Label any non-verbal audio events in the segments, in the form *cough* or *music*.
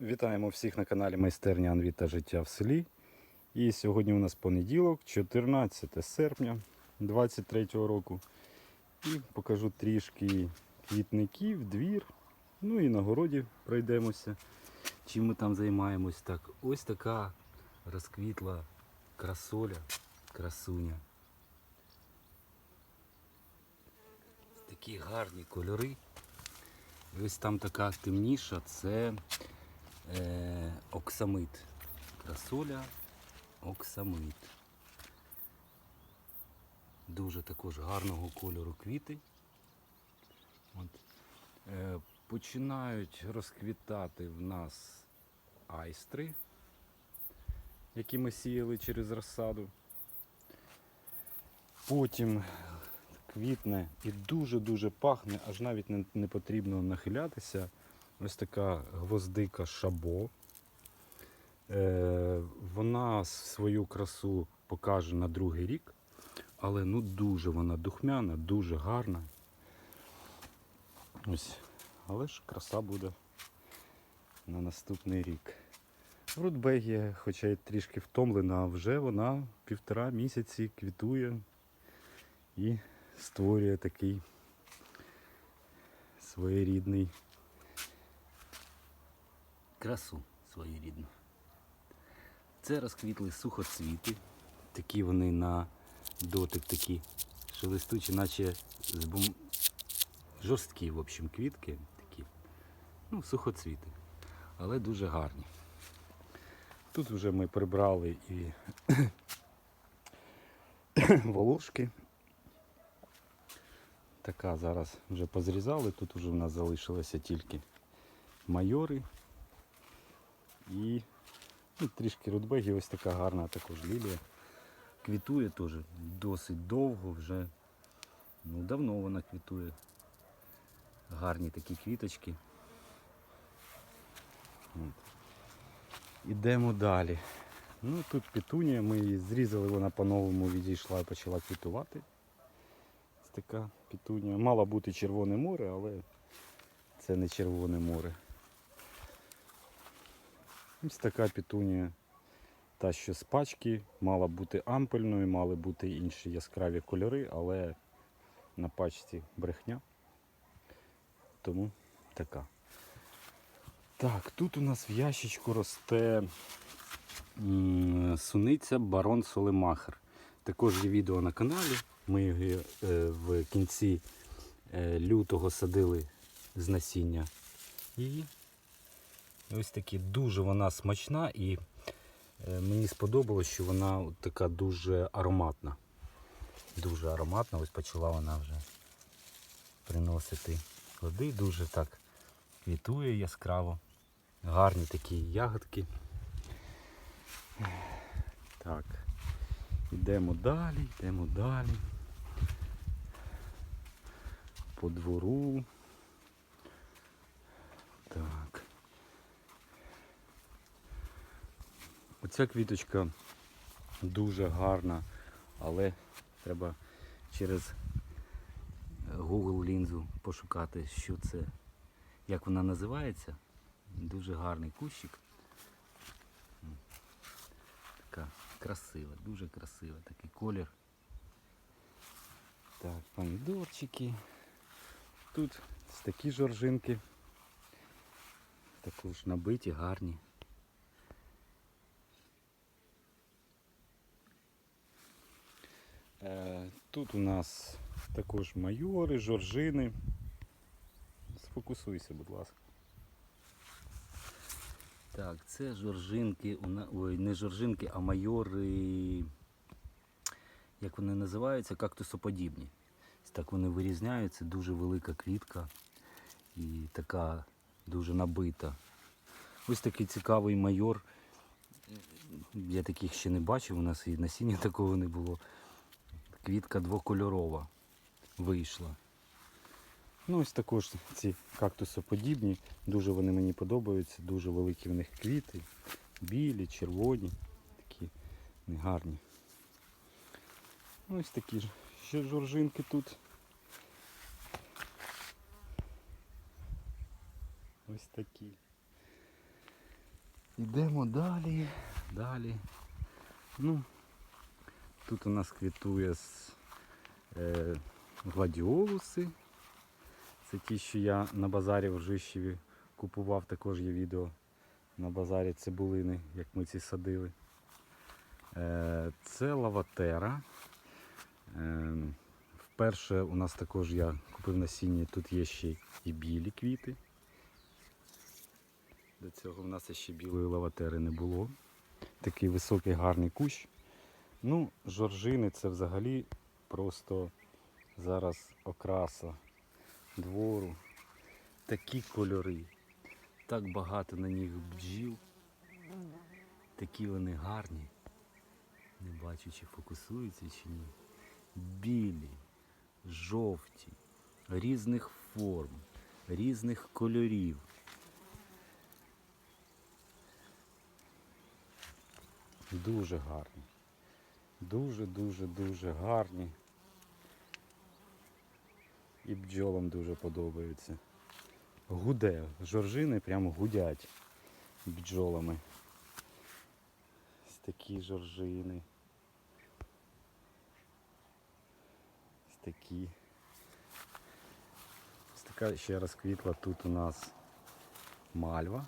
Вітаємо всіх на каналі Майстерня Анві та життя в селі. І сьогодні у нас понеділок, 14 серпня 23 року. І покажу трішки квітників, двір. Ну і на городі пройдемося. Чим ми там займаємось. Так, ось така розквітла красоля, красуня. Такі гарні кольори. Ось там така темніша, це е, оксамит. Красоля, оксамит. Дуже також гарного кольору квіти. От. Е, починають розквітати в нас айстри, які ми сіяли через розсаду. Потім квітне і дуже-дуже пахне, аж навіть не потрібно нахилятися. Ось така гвоздика шабо. Е, вона свою красу покаже на другий рік, але ну дуже вона духмяна, дуже гарна. Ось. Але ж краса буде на наступний рік. Рудбегія, хоча й трішки втомлена, вже вона півтора місяці квітує і створює такий своєрідний красу своєрідну. Це розквітли сухоцвіти. Такі вони на дотик такі шелестучі, наче з бум... жорсткі, в общем, квітки такі. Ну, сухоцвіти. Але дуже гарні. Тут вже ми прибрали і *coughs* волошки. Така зараз вже позрізали, тут вже в нас залишилося тільки майори і ну, трішки рудбегі, ось така гарна також лілія. Квітує теж досить довго вже. Ну, давно вона квітує. Гарні такі квіточки. От. Ідемо далі. Ну тут петунія, ми її зрізали, вона по-новому відійшла і почала квітувати. Ось така петунія. Мало бути червоне море, але це не червоне море. Ось така петунія. Та, що з пачки, мала бути ампельною, мали бути інші яскраві кольори, але на пачці брехня. Тому така. Так, тут у нас в ящичку росте суниця барон Солемахер. Також є відео на каналі. Ми її е, в кінці е, лютого садили з насіння її. Ось такі дуже вона смачна і е, мені сподобалось, що вона така дуже ароматна. Дуже ароматна, ось почала вона вже приносити плоди, дуже так квітує яскраво. Гарні такі ягодки. Так, йдемо далі, йдемо далі. По двору. Так. Оця квіточка дуже гарна, але треба через Google лінзу пошукати, що це, як вона називається. Дуже гарний кущик. Така красива, дуже красива, такий колір. Так, помідорчики. Тут такі жоржинки. Також набиті, гарні. Тут у нас також майори, жоржини. Сфокусуйся, будь ласка. Так, це жоржинки, ой, не жоржинки, а майори, як вони називаються, кактусоподібні. Так вони вирізняються, дуже велика квітка і така дуже набита. Ось такий цікавий майор. Я таких ще не бачив, у нас і насіння *laughs* такого не було. Квітка двокольорова вийшла. Ну, ось також ці кактусоподібні, дуже вони мені подобаються, дуже великі в них квіти, білі, червоні, такі гарні. Ну, ось такі ж ще жоржинки тут. Ось такі. Йдемо далі, далі. Ну, тут у нас квітує е, гладіолуси. Це ті, що я на базарі в Жищеві купував, також є відео на базарі цибулини, як ми ці садили. Е, це лаватера. Е, вперше у нас також я купив насіння, тут є ще і білі квіти. До цього в нас ще білої лаватери не було. Такий високий гарний кущ. Ну, жоржини це взагалі просто зараз окраса двору. Такі кольори. Так багато на них бджіл. Такі вони гарні. Не бачу, чи фокусуються чи ні. Білі, жовті, різних форм, різних кольорів. Дуже гарні. Дуже, дуже, дуже гарні. І бджолам дуже подобаються. Гуде. Жоржини прямо гудять бджолами. Ось такі жоржини. Ось такі. Ось така ще раз квітла тут у нас мальва.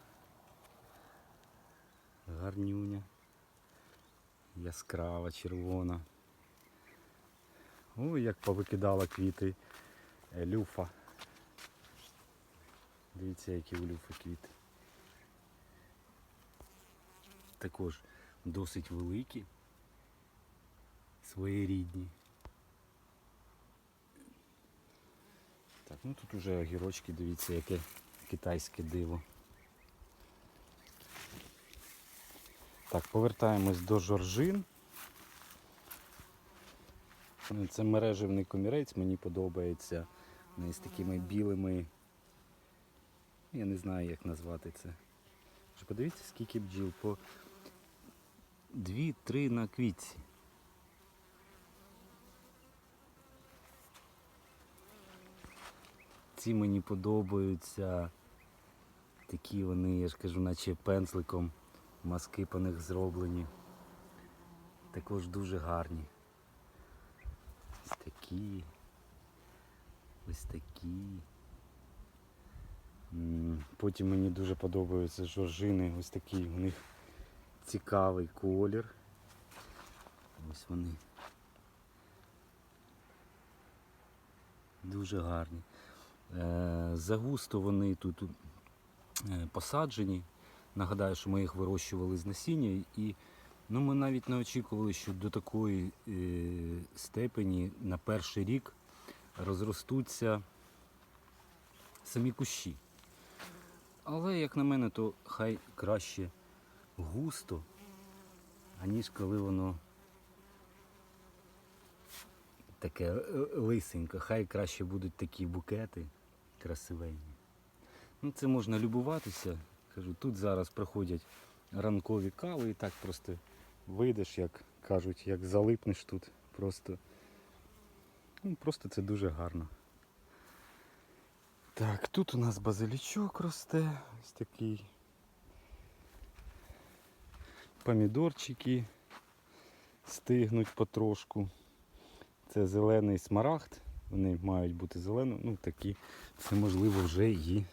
Гарнюня. Яскрава, червона. Ой, як повикидала квіти е, люфа. Дивіться, які у люфи квіти. Також досить великі, своєрідні. Так, ну тут уже огірочки, дивіться, яке китайське диво. Так, повертаємось до жоржин. Це мережевний комірець, мені подобається. Вони з такими білими. Я не знаю, як назвати це. Подивіться, скільки бджіл по дві-три на квітці. Ці мені подобаються. Такі вони, я ж кажу, наче пензликом маски по них зроблені. Також дуже гарні. Ось такі. Ось такі. Потім мені дуже подобаються жоржини. Ось такий у них цікавий колір. Ось вони. Дуже гарні. Е, Загусто вони тут е, посаджені. Нагадаю, що ми їх вирощували з насіння і ну, ми навіть не очікували, що до такої е, степені на перший рік розростуться самі кущі. Але, як на мене, то хай краще густо, аніж коли воно таке е, лисеньке. Хай краще будуть такі букети красивенні. Ну, це можна любуватися. Кажу, тут зараз проходять ранкові кави і так просто вийдеш, як кажуть, як залипнеш тут. Просто, ну, просто це дуже гарно. Так, тут у нас базилічок росте, ось такий. Помідорчики стигнуть потрошку. Це зелений смарагд, вони мають бути зелені, ну такі, це можливо вже і,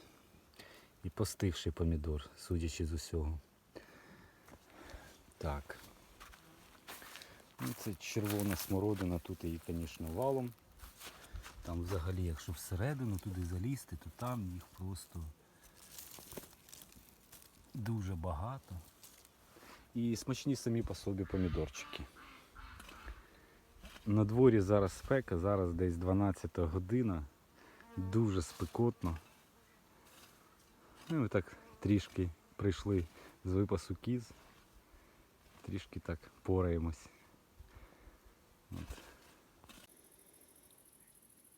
і постигший помідор, судячи з усього. Так. Ну, це червона смородина, тут її, звісно, валом. Там взагалі, якщо всередину туди залізти, то там їх просто дуже багато. І смачні самі по собі помідорчики. На дворі зараз спека, зараз десь 12 година. Дуже спекотно. Ну, ми так трішки прийшли з випасу кіз. Трішки так пораємось. От.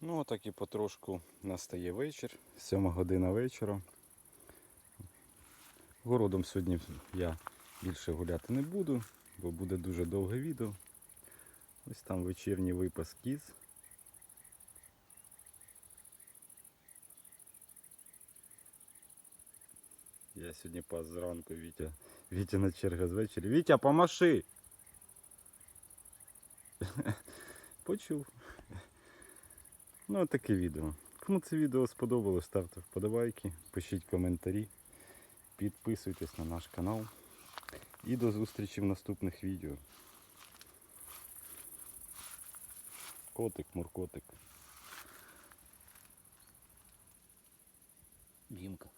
Ну отак і потрошку настає вечір, 7 година вечора. Городом сьогодні я більше гуляти не буду, бо буде дуже довге відео. Ось там вечірній випас кіз. Я сьогодні пас зранку Вітя. Вітя на черга звечері. Вітя, помаши! *laughs* Почув. Ну, таке відео. Кому це відео сподобалось, ставте вподобайки, пишіть коментарі, підписуйтесь на наш канал. І до зустрічі в наступних відео. Котик, муркотик. Дімка.